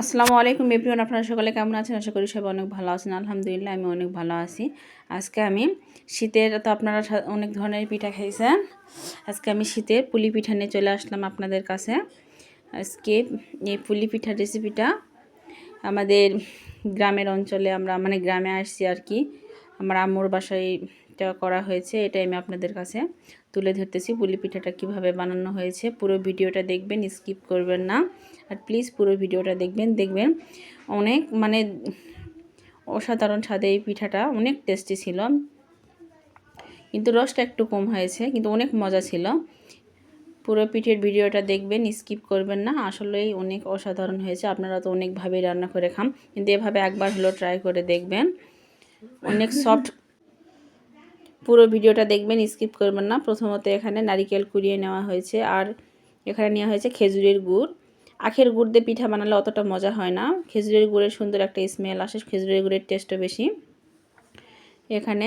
আসসালামু আলাইকুম এভরিওয়ান, আপনারা সকলে কেমন আছেন? আশা করি সবাই অনেক ভালো আছেন। আলহামদুলিল্লাহ, আমি অনেক ভালো আছি। আজকে আমি শীতের, তো আপনারা অনেক ধরনের পিঠা খাইছেন। আজকে আমি শীতের পুলি পিঠা নিয়ে চলে আসলাম আপনাদের কাছে। আজকে এই পুলি পিঠার রেসিপিটা আমাদের গ্রামের অঞ্চলে আমরা মানে গ্রামে আসছি আর কি। আমার আম্মুর বাসায় এটা করা হয়েছে, এটাই আমি আপনাদের কাছে তুলে ধরতেছি পুলি পিঠাটা কীভাবে বানানো হয়েছে। পুরো ভিডিওটা দেখবেন, স্কিপ করবেন না। আর প্লিজ পুরো ভিডিওটা দেখবেন দেখবেন অনেক মানে অসাধারণ স্বাদে এই পিঠাটা অনেক টেস্টি ছিল। কিন্তু রসটা একটু কম হয়েছে, কিন্তু অনেক মজা ছিল। পুরো পিঠের ভিডিওটা দেখবেন স্কিপ করবেন না। আসলেই অনেক অসাধারণ হয়েছে। আপনারা তো অনেকভাবে রান্না করে খান। কিন্তু এভাবে একবার হলো ট্রাই করে দেখবেন। অনেক সফট পুরো ভিডিওটা দেখবেন স্কিপ করবেন না। প্রথমত এখানে নারিকেল কুড়িয়ে নেওয়া হয়েছে। আর এখানে নেওয়া হয়েছে খেজুরের গুড়। আখের গুড় দিয়ে পিঠা বানালে অতটা মজা হয় না। খেজুরের গুড়ের সুন্দর একটা স্মেল আসে, খেজুরের গুড়ের টেস্টও বেশি। এখানে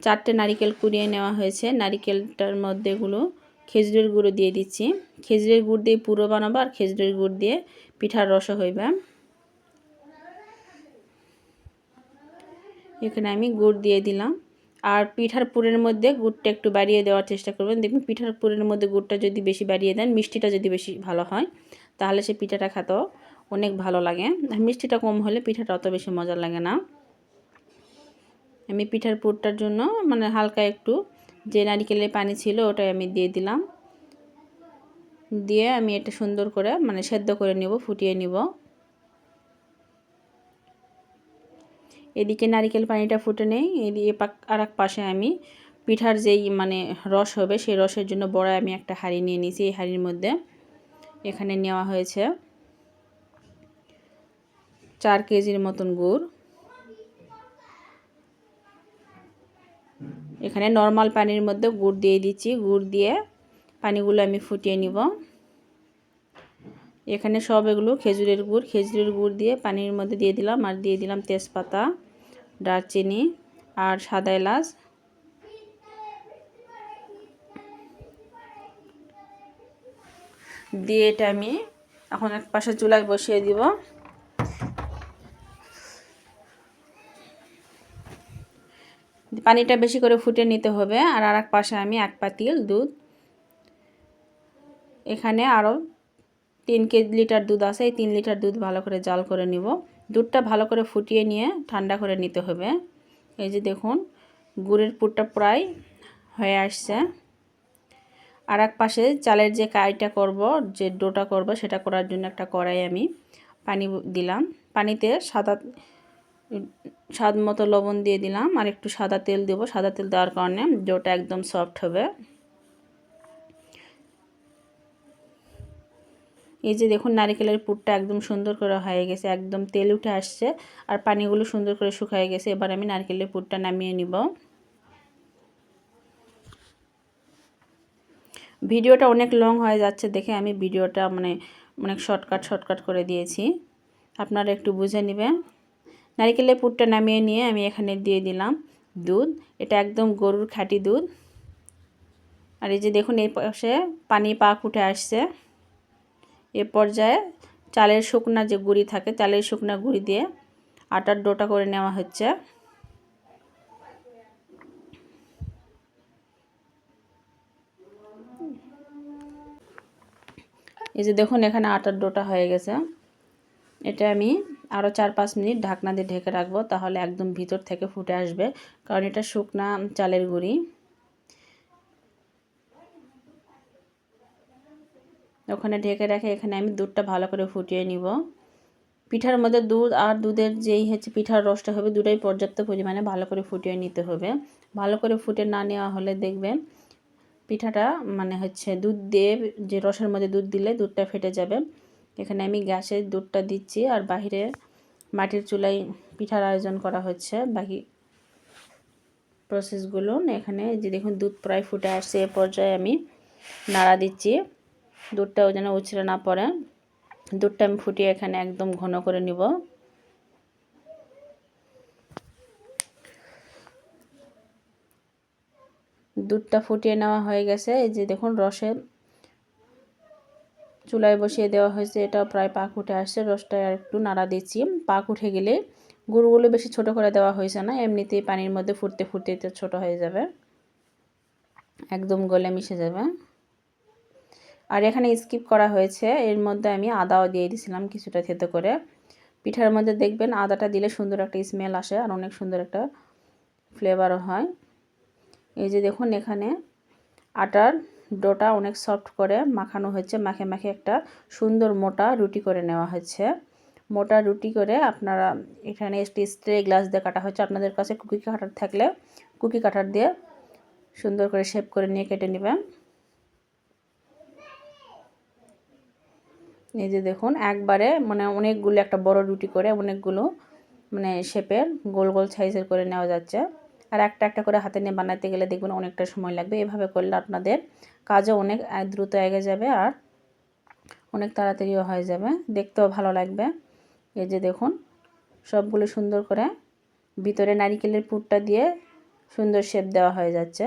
চারটে নারিকেল কুড়িয়ে নেওয়া হয়েছে। নারিকেলটার মধ্যেগুলো খেজুরের গুঁড়ো দিয়ে দিচ্ছি। খেজুরের গুড় দিয়ে পুরো বানাবো আর খেজুরের গুড় দিয়ে পিঠার রসও হইবে। এখানে আমি গুড় দিয়ে দিলাম। আর পিঠার পুরের মধ্যে গুড়টা একটু বাড়িয়ে দেওয়ার চেষ্টা করবেন। দেখবেন পিঠার পুরের মধ্যে গুড়টা যদি বেশি বাড়িয়ে দেন, মিষ্টিটা যদি বেশি ভালো হয় তাহলে সে পিঠাটা খেতেও অনেক ভালো লাগে। মিষ্টিটা কম হলে পিঠাটা অত বেশি মজা লাগে না। আমি পিঠার পুরটার জন্য মানে হালকা একটু যে নারিকেলের পানি ছিল ওটাই আমি দিয়ে দিলাম। দিয়ে আমি এটা সুন্দর করে মানে সেদ্ধ করে নিব, ফুটিয়ে নিব। এদিকে নারিকেল পানিটা ফুটে নেই এদিকে আর এক পাশে আমি পিঠার যেই মানে রস হবে, সেই রসের জন্য বড় আমি একটা হাঁড়ি নিয়ে নিয়েছি, এই হাঁড়ির মধ্যে। এখানে নেওয়া হয়েছে চার কেজির মতন গুড়। এখানে নর্মাল পানির মধ্যে গুড় দিয়ে দিচ্ছি। গুড় দিয়ে পানিগুলো আমি ফুটিয়ে নিব। এখানে সব এগুলো খেজুরের গুড় খেজুরের গুড় দিয়ে পানির মধ্যে দিয়ে দিলাম আর দিয়ে দিলাম তেজপাতা, দারচিনি আর সাদা এলাচ। দিয়ে এটা আমি এখন এক পাশে চুলায় বসিয়ে দিব। পানিটা বেশি করে ফুটে নিতে হবে আর আর এক পাশে আমি এক পাতিল দুধ। এখানে আরও তিন কেজি লিটার দুধ আছে, এই তিন লিটার দুধ ভালো করে জাল করে নিব। দুধটা ভালো করে ফুটিয়ে নিয়ে ঠান্ডা করে নিতে হবে। এই যে দেখুন, গুড়ের পুরটা প্রায় হয়ে আসছে। আর এক পাশে চালের যে কাইটা করব, যে ডোটা করব, সেটা করার জন্য একটা কড়াই আমি পানি দিলাম। পানিতে সাদা, স্বাদ মতো লবণ দিয়ে দিলাম আর একটু সাদা তেল দেবো। সাদা তেল দেওয়ার কারণে ডোটা একদম সফট হবে। এই যে দেখুন, নারিকেলের পুরটা একদম সুন্দর করে হয়ে গেছে, একদম তেল উঠে আসছে আর পানিগুলো সুন্দর করে শুকায় গেছে। এবার আমি নারকেলের পুরটা নামিয়ে নিব। ভিডিওটা অনেক লং হয়ে যাচ্ছে দেখে আমি ভিডিওটা মানে অনেক শর্টকাট শর্টকাট করে দিয়েছি। আপনারা একটু বুঝে নেবেন। নারিকেলের পুরটা নামিয়ে নিয়ে আমি এখানে দিয়ে দিলাম দুধ। এটা একদম গরুর খাঁটি দুধ। আর এই যে দেখুন, এই পাশে পানি পাক উঠে আসছে। এ পর্যায়ে চালের শুকনা যে গুঁড়ি থাকে, চালের শুকনা গুঁড়ি দিয়ে আটার ডোটা করে নেওয়া হচ্ছে। এই যে দেখুন, এখানে আটার ডোটা হয়ে গেছে। এটা আমি আরও চার পাঁচ মিনিট ঢাকনা দিয়ে ঢেকে রাখব, তাহলে একদম ভিতর থেকে ফুটে আসবে। কারণ এটা শুকনা চালের গুঁড়ি। ওখানে ঢেকে রেখে এখানে আমি দুধটা ভালো করে ফুটিয়ে নিব। পিঠার মধ্যে দুধ আর দুধের যেই হচ্ছে পিঠার রসটা হবে, দুটাই পর্যাপ্ত পরিমাণে ভালো করে ফুটিয়ে নিতে হবে। ভালো করে ফুটে না নেওয়া হলে দেখবেন পিঠাটা মানে হচ্ছে দুধ দিয়ে যে রসের মধ্যে দুধ দিলে দুধটা ফেটে যাবে। এখানে আমি গ্যাসে দুধটা দিচ্ছি আর বাহিরে মাটির চুলায় পিঠার আয়োজন করা হচ্ছে। বাকি প্রসেসগুলো এখানে যে দেখুন দুধ প্রায় ফুটে আসছে, এ পর্যায়ে আমি নাড়া দিচ্ছি। দুধটা দুধটাও যেন উছড়ে না পড়ে। দুধটা আমি ফুটিয়ে এখানে একদম ঘন করে নিব। দুধটা ফুটিয়ে নেওয়া হয়ে গেছে। এই যে দেখুন রসে চুলায় বসিয়ে দেওয়া হয়েছে। এটা প্রায় পাক উঠে আসছে। রসটা আর একটু নাড়া দিচ্ছি। পাক উঠে গেলে গুঁড়োগুলো বেশি ছোট করে দেওয়া হয়েছে না, এমনিতেই পানির মধ্যে ফুটতে ফুটতে ছোট হয়ে যাবে। একদম গলে মিশে যাবে। আর এখানে স্কিপ করা হয়েছে। এর মধ্যে আমি আদাও দিয়ে দিয়েছিলাম কিছুটা থেতে করে। পিঠার মধ্যে দেখবেন আদাটা দিলে সুন্দর একটা স্মেল আসে আর অনেক সুন্দর একটা ফ্লেভারও হয়। এই যে দেখুন এখানে আটার ডোটা অনেক সফট করে মাখানো হয়েছে। মাখে মাখে একটা সুন্দর মোটা রুটি করে নেওয়া হয়েছে। মোটা রুটি করে আপনারা এখানে একটি স্ট্রে গ্লাস দিয়ে কাটা হচ্ছে আপনাদের কাছে কুকি কাটার থাকলে কুকি কাটার দিয়ে সুন্দর করে শেপ করে নিয়ে কেটে নেবেন। এই যে দেখুন, একবারে মানে অনেকগুলো একটা বড় রুটি করে অনেকগুলো মানে শেপের গোল গোল সাইজের করে নেওয়া যাচ্ছে। আর একটা একটা করে হাতে নিয়ে বানাতে গেলে দেখবেন অনেকটা সময় লাগবে। এভাবে করলে আপনাদের কাজও অনেক দ্রুত এগে যাবে আর অনেক তাড়াতাড়িও হয়ে যাবে। দেখতেও ভালো লাগবে। এই যে দেখুন, সবগুলো সুন্দর করে ভিতরে নারিকেলের পুরটা দিয়ে সুন্দর শেপ দেওয়া হয়ে যাচ্ছে।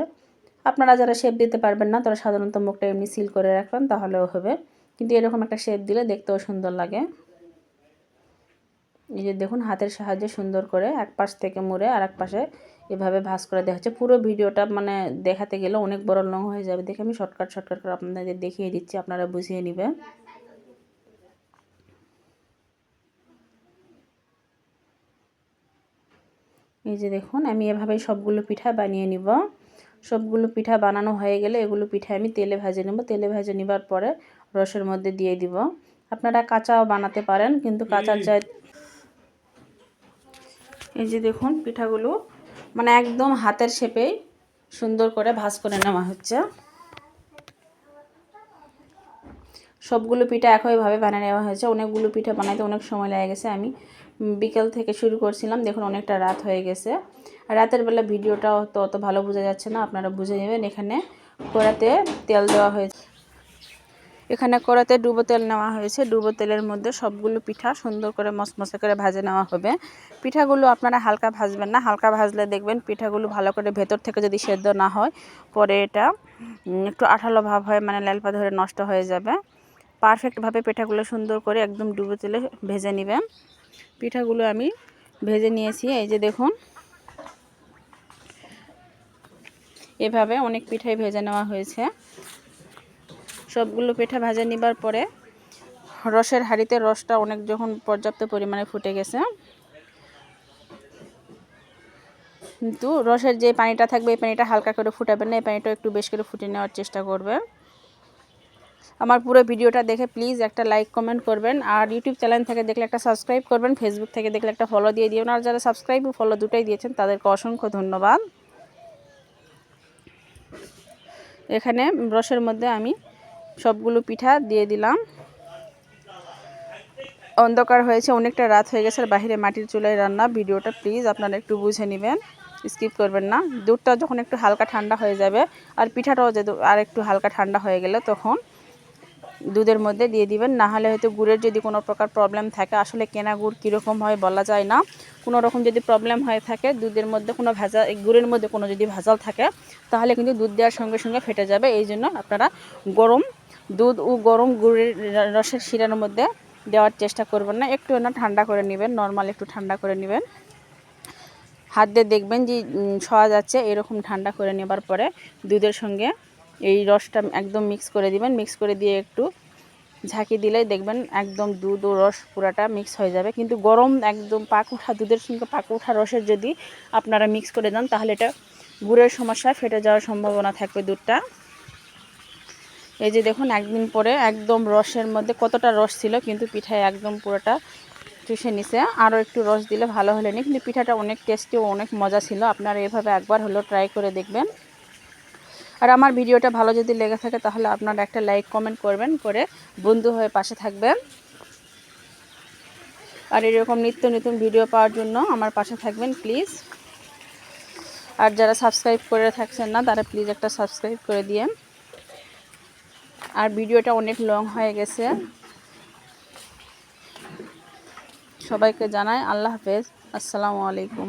আপনারা যারা শেপ দিতে পারবেন না, তারা সাধারণত মুখটা এমনি সিল করে রাখবেন, তাহলেও হবে। কিন্তু এরকম একটা শেপ দিলে দেখতেও সুন্দর লাগে। এই যে দেখুন, হাতের সাহায্যে সুন্দর করে এক পাশ থেকে মুড়ে আর এক পাশে এভাবে ভাজ করে দেওয়া হচ্ছে পুরো ভিডিওটা মানে দেখাতে গেলে অনেক বড় লং হয়ে যাবে। দেখে আমি শর্টকাট শর্টকাট করে আপনাদের দেখিয়ে দিচ্ছি আপনারা বুঝিয়ে নেবেন। এই যে দেখুন আমি এভাবেই সবগুলো পিঠা বানিয়ে নিব। সবগুলো পিঠা বানানো হয়ে গেলে এগুলো পিঠা আমি তেলে ভেজে নেব। তেলে ভেজে নেবার পরে রসের মধ্যে দিয়ে দিব। আপনারা কাঁচাও বানাতে পারেন কিন্তু কাঁচার চাই এই যে দেখুন পিঠাগুলো মানে একদম হাতের শেপেই সুন্দর করে ভাজ করে নেওয়া হচ্ছে। সবগুলো পিঠা একইভাবে বানিয়ে নেওয়া হয়েছে। অনেকগুলো পিঠা বানাইতে অনেক সময় লেগে গেছে। আমি বিকেল থেকে শুরু করছিলাম। দেখুন, অনেকটা রাত হয়ে গেছে। রাতের বেলা ভিডিওটাও তো অত ভালো বোঝা যাচ্ছে না। আপনারা বুঝে নেবেন, এখানে কড়াতে তেল দেওয়া হয়েছে। এখানে কড়াতে ডুবো তেল নেওয়া হয়েছে। ডুবো তেলের মধ্যে সবগুলো পিঠা সুন্দর করে মসমসে করে ভাজে নেওয়া হবে। পিঠাগুলো আপনারা হালকা ভাজবেন না। হালকা ভাজলে দেখবেন পিঠাগুলো ভালো করে ভেতর থেকে যদি সেদ্ধ না হয়, পরে এটা একটু আঠালো ভাব হয় মানে ল্যালপা ধরে নষ্ট হয়ে যাবে। পারফেক্টভাবে পিঠাগুলো সুন্দর করে একদম ডুবো তেলে ভেজে নেবেন। পিঠাগুলো আমি ভেজে নিয়েছি। এই যে দেখুন। এভাবে অনেক পিঠাই ভেজে নেওয়া হয়েছে। সবগুলো পিঠা ভাজা নিবার পরে রসের হাঁড়িতে রসটা অনেক যখন পর্যাপ্ত পরিমাণে ফুটে গেছে, কিন্তু রসের যে পানিটা থাকবে এই পানিটা হালকা করে ফুটাবেন না, এই পানিটা একটু বেশ করে ফুটে নেওয়ার চেষ্টা করবে। আমার পুরো ভিডিওটা দেখে প্লিজ একটা লাইক কমেন্ট করবেন আর ইউটিউব চ্যানেল থেকে দেখলে একটা সাবস্ক্রাইব করবেন ফেসবুক থেকে দেখলে একটা ফলো দিয়ে দিবেন, আর যারা সাবস্ক্রাইব ফলো দুটোই দিয়েছেন তাদেরকে অসংখ্য ধন্যবাদ। এখানে রসের মধ্যে আমি সবগুলো পিঠা দিয়ে দিলাম। অন্ধকার হয়েছে, অনেকটা রাত হয়ে গেছে বাহিরে মাটির চুলায় রান্না। ভিডিওটা প্লিজ আপনারা একটু বুঝে নেবেন স্কিপ করবেন না। দুধটা যখন একটু হালকা ঠান্ডা হয়ে যাবে, আর পিঠাটাও যে আর একটু হালকা ঠান্ডা হয়ে গেলে তখন দুধের মধ্যে দিয়ে দিবেন। না হলে হয়তো গুড়ের যদি কোনো প্রকার প্রবলেম থাকে, আসলে কেনা গুড় কীরকম হয় বলা যায় না। কোনো রকম যদি প্রবলেম হয়ে থাকে, দুধের মধ্যে কোনো ভেজা গুড়ের মধ্যে কোনো যদি ভেজাল থাকে, তাহলে কিন্তু দুধ দেওয়ার সঙ্গে সঙ্গে ফেটে যাবে। এই জন্য আপনারা গরম দুধ ও গরম গুড়ের রসের শিরার মধ্যে দেওয়ার চেষ্টা করবেন না। একটু না ঠান্ডা করে নেবেন নর্মাল একটু ঠান্ডা করে নেবেন। হাত দিয়ে দেখবেন যে ছোঁয়া যাচ্ছে এরকম ঠান্ডা করে নেবার পরে দুধের সঙ্গে এই রসটা একদম মিক্স করে দিবেন। মিক্স করে দিয়ে একটু ঝাঁকি দিলেই দেখবেন একদম দুধ ও রস পুরাটা মিক্স হয়ে যাবে। কিন্তু গরম একদম পাক উঠা দুধের সঙ্গে পাক উঠা রসের যদি আপনারা মিক্স করে দেন, তাহলে এটা গুড়ের সমস্যা ফেটে যাওয়ার সম্ভাবনা থাকবে দুধটা। এই যে দেখুন, একদিন পরে একদম রসের মধ্যে কতটা রস ছিল, কিন্তু পিঠায় একদম পুরোটা চুষে নিছে। আরও একটু রস দিলে ভালো হলে নি, কিন্তু পিঠাটা অনেক টেস্টি ও অনেক মজা ছিল। আপনারা এভাবে একবার হলো ট্রাই করে দেখবেন। আর আমার ভিডিওটা ভালো যদি লেগে থাকে, তাহলে আপনারা একটা লাইক কমেন্ট করবেন, করে বন্ধু হয়ে পাশে থাকবেন। আর এরকম নিত্য নতুন ভিডিও পাওয়ার জন্য আমার পাশে থাকবেন প্লিজ আর যারা সাবস্ক্রাইব করে থাকছেন না, তারা প্লিজ একটা সাবস্ক্রাইব করে দিয়ে আর ভিডিওটা অনেক লং হয়ে গেছে। সবাইকে জানাই আল্লাহ হাফেজ। আসসালামু আলাইকুম।